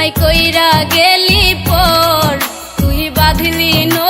আমায় কইরা গেলি পর তুই বাঁধলি নতুন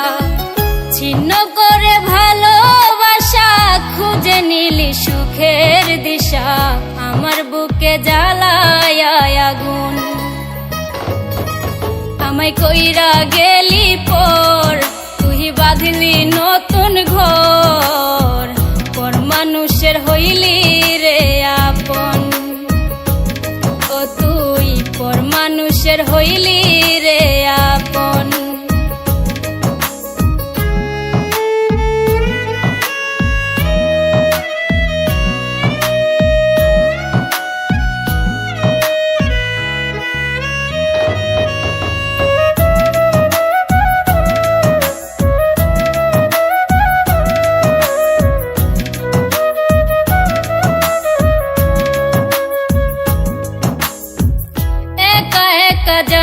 দিশা আমার বুকে জ্বালায় আগুন। আমায় কইরা গেলি পর তুই বাঁধলি নতুন ঘর।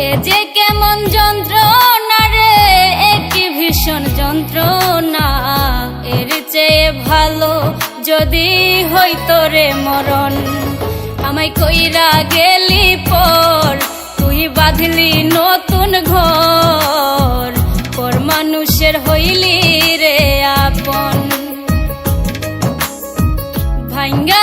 এ যে কেমন যন্ত্রণা রে একই ভীষণ যন্ত্রণা। এর চেয়ে ভালো যদি হইতো রে মরণ। আমায় কইরা গেলি পর, তুই বাঁধলি নতুন ঘর। পর মানুষের হইলি রে আপন। ভাঙ্গা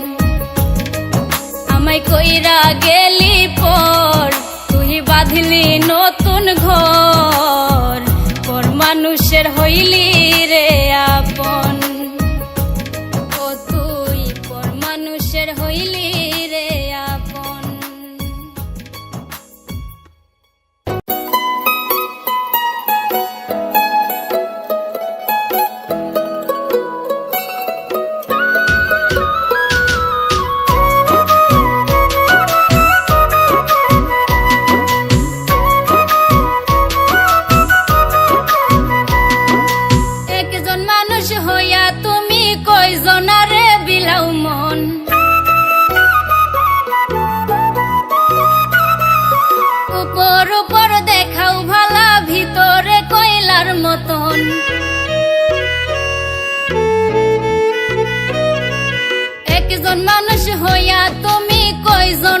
আমায় কইরা গেলি পর তুই বাঁধলি নতুন ঘর। একজন মানুষ হইয়া তুমি কয়জন?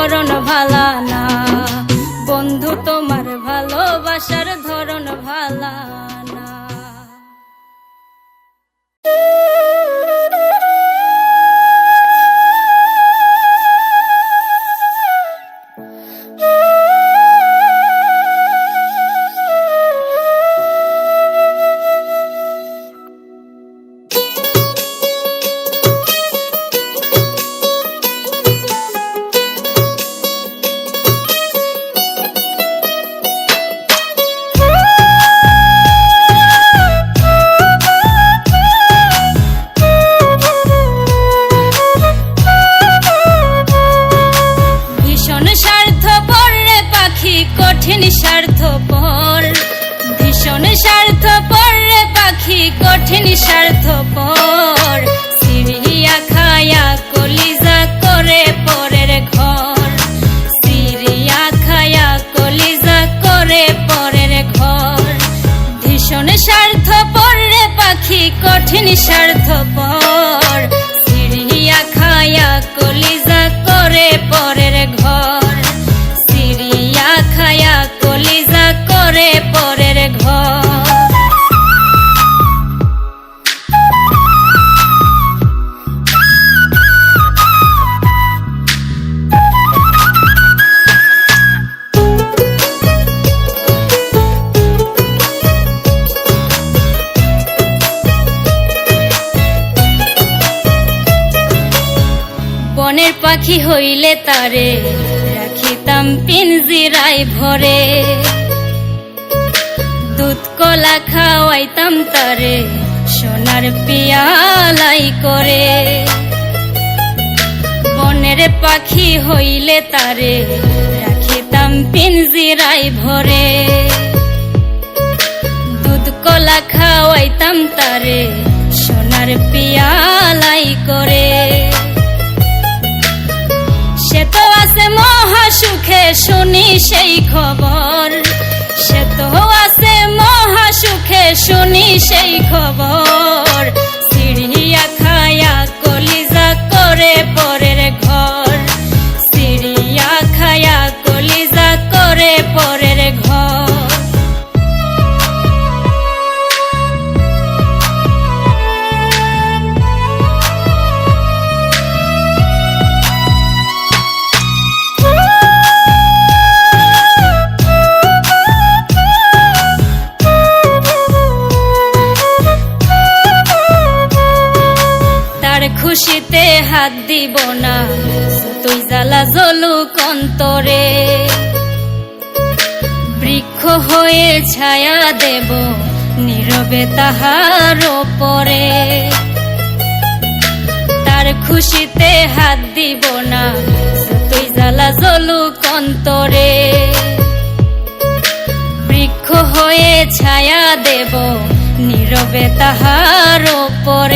ধরন ভালা না। কঠিন স্বার্থপর সিরিয়া খায়া কলিজা করে পরের পাখি হইলে তারে, রাখিতাম পিঞ্জিরায় ভরে। দুধ কলা খাওয়াইতাম তারে, সোনার পিয়ালাই করে। বনের পাখি হইলে তারে, রাখিতাম পিঞ্জিরায় ভরে। দুধ কলা খাওয়াইতাম তারে, সোনার পিয়ালাই করে। সে তো আছে মহা সুখে শুনি সেই খবর। সে তো আছে মহা সুখে শুনি সেই খবর। সিঁড়িয়া খায়া কলিজা তো হাত দিব না, তুই জ্বালা জলু কন্তরে বৃক্ষ হয়ে ছায়া দেব, নীরবে তাহার ওপরে। তার খুশিতে হাত দিব না, তুই জ্বালা জলুক কন্তরে বৃক্ষ হয়ে ছায়া দেব, নীরবে তাহার ওপরে।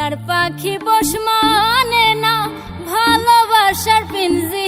ভোলার পাখি বস মানে না ভালোবাসার পিঞ্জি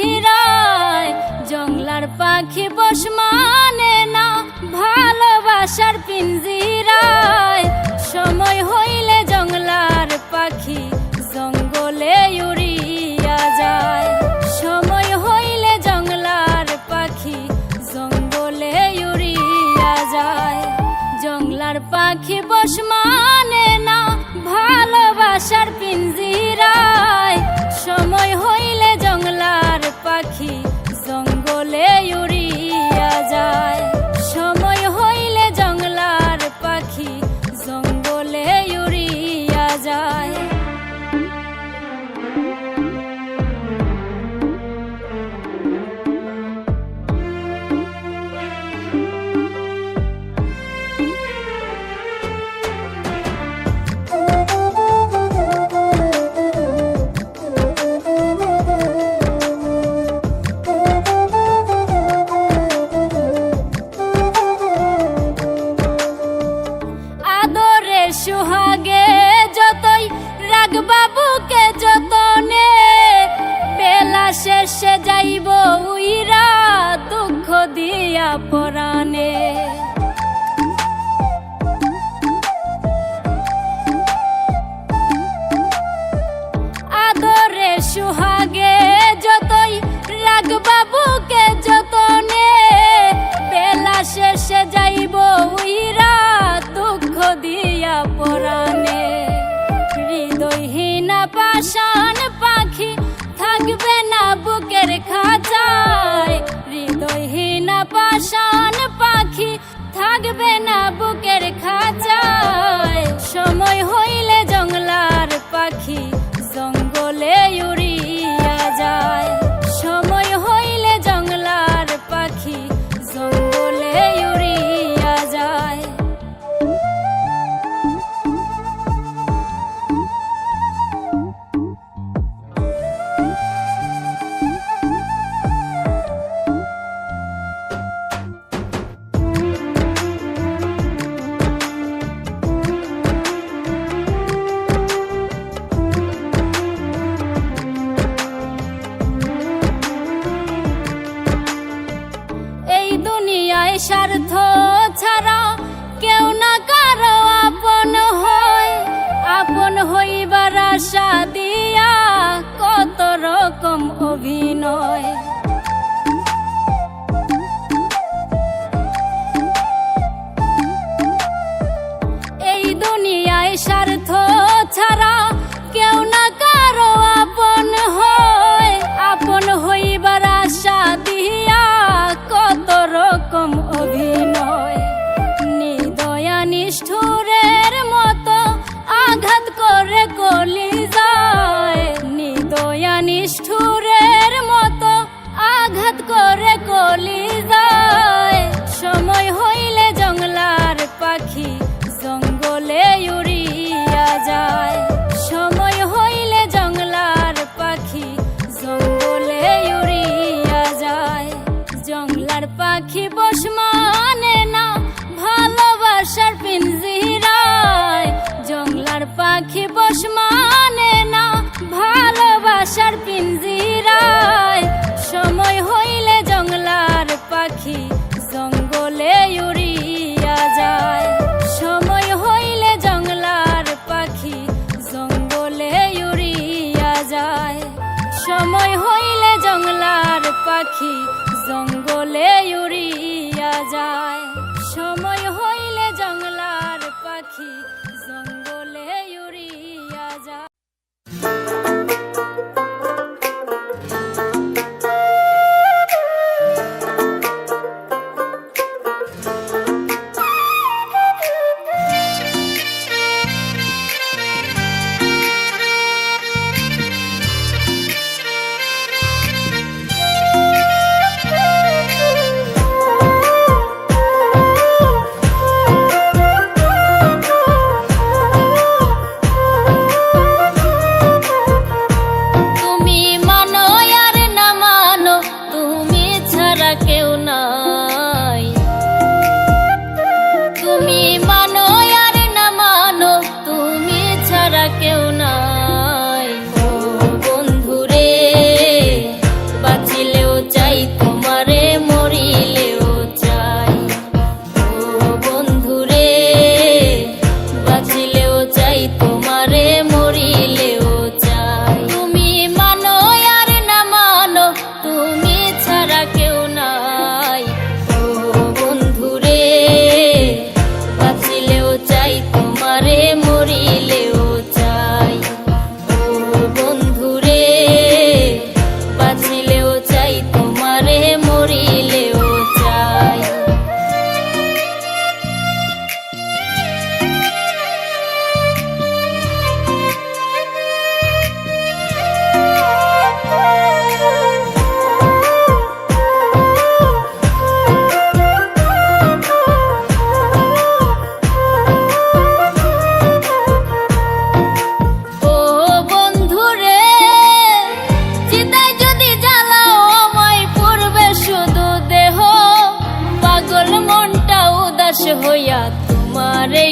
হইয়া তোমারে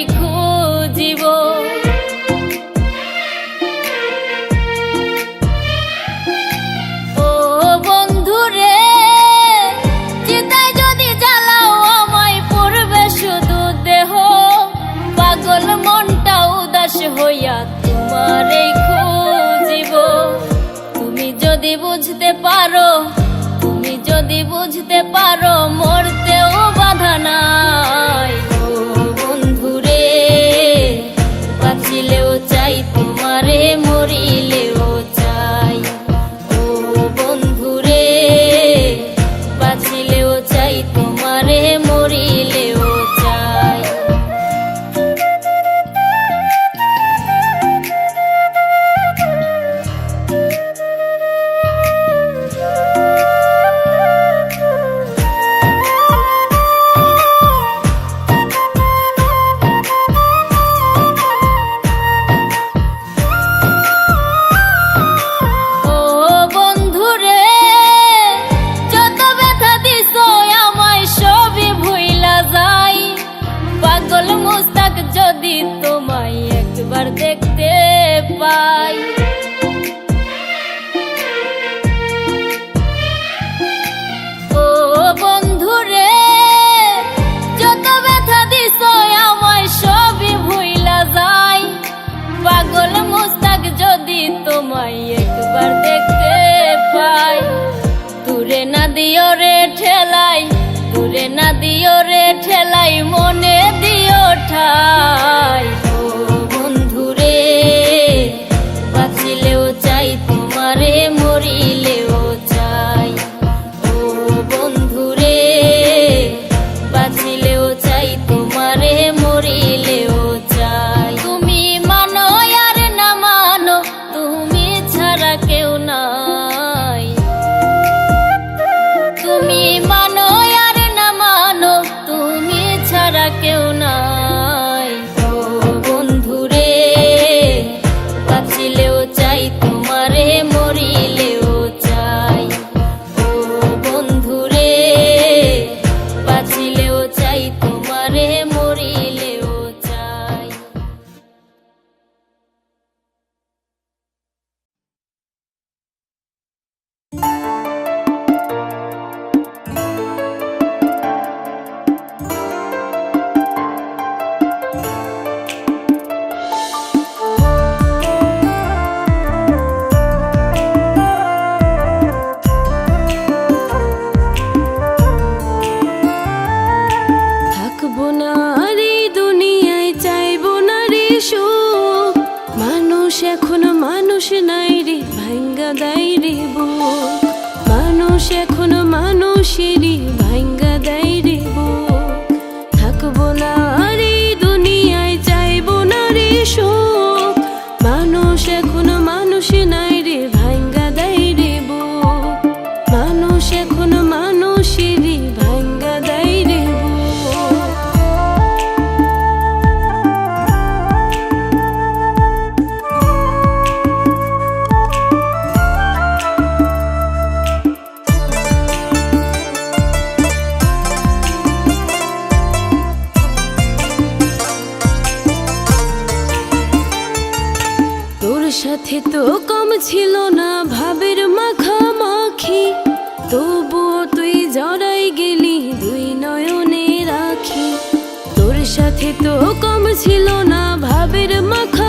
ও বন্ধু রে যদি আমায় শুধু দেহ। মনটা উদাস তোমারে খুঁজিব। তুমি যদি বুঝতে পারো, তুমি যদি বুঝতে পারো, মন দূরে না দিও রে ঠেলাই মনে দিও ঠাই। করে মরি বুক মানুষ এখন মানুষেরই ভাঙ্গা দেয় তবুও তুই জড়াই গেলি দুই নয়নে রাখি। তোর সাথে তো কম ছিল না ভাবের মাখামাখি